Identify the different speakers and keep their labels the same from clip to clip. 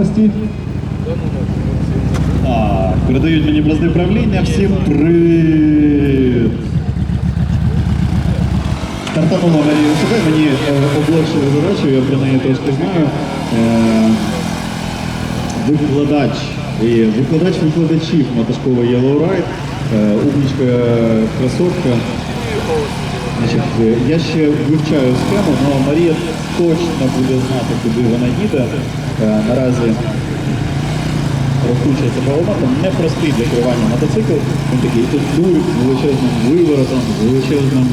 Speaker 1: готовності.
Speaker 2: Так, передають мені бразди правління. Всім привіт! Себе, мені е, облегшили задачу, я про неї трошки знаю. Е, викладач і викладач викладачів мотошколи Yellow е, умнічка красотка. Значить, е, я ще вивчаю схему, але Марія точно буде знати, куди вона їде. Е, наразі розкручується баломатом, непростий для керування мотоцикл. Він такий тут з величезним виворотом, з величезним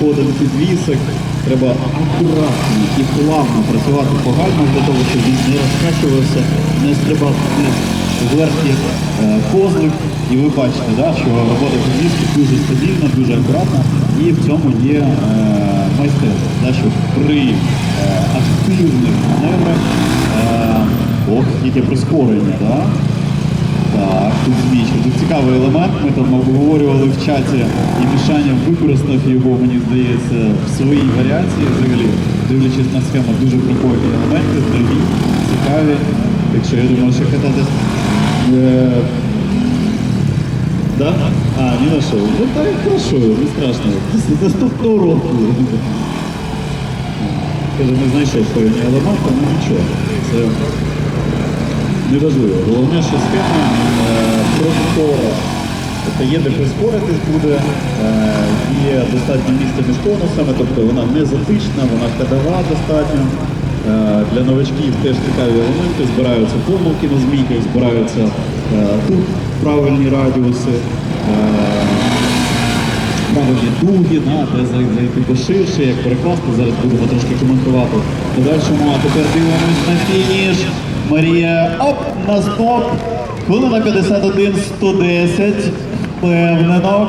Speaker 2: ходом підвісок. Треба акуратно і плавно працювати по гальмах для того, щоб він не розкачувався, не стрибав вниз вверх як е, козлик. І ви бачите, да, що робота підвіски дуже стабільна, дуже акуратна. І в цьому є е, майстерність, да, що при е, активних маневрах е, прискорення, да? Так, тут змічка. Тут цікавий елемент. Ми там обговорювали в чаті і Мішаня використав його, мені здається, в своїй варіації. Взагалі, дивлячись на схему, дуже прикольні елементи, нові, цікаві. Так що я думаю, що кататись. Е... Да? А, не знайшов. Ну так хорошо, не страшно. Наступного року. Каже, не знайшов певні елементи, ну нічого. Це неважливо. Головне, що схема е. Тобто є де прискоритись буде, е, є достатньо місця між конусами, тобто вона не затична, вона ходова достатньо. Е, для новачків теж цікаві елементи, збираються помилки на змійках, збираються е, тут правильні радіуси. Правильні дуги, да, де зайти поширше, як перекласти. Зараз будемо трошки коментувати. Подальшому, а тепер дивимось на фініш. Марія, оп, на стоп. Хвилина 51, 110. Впевнено.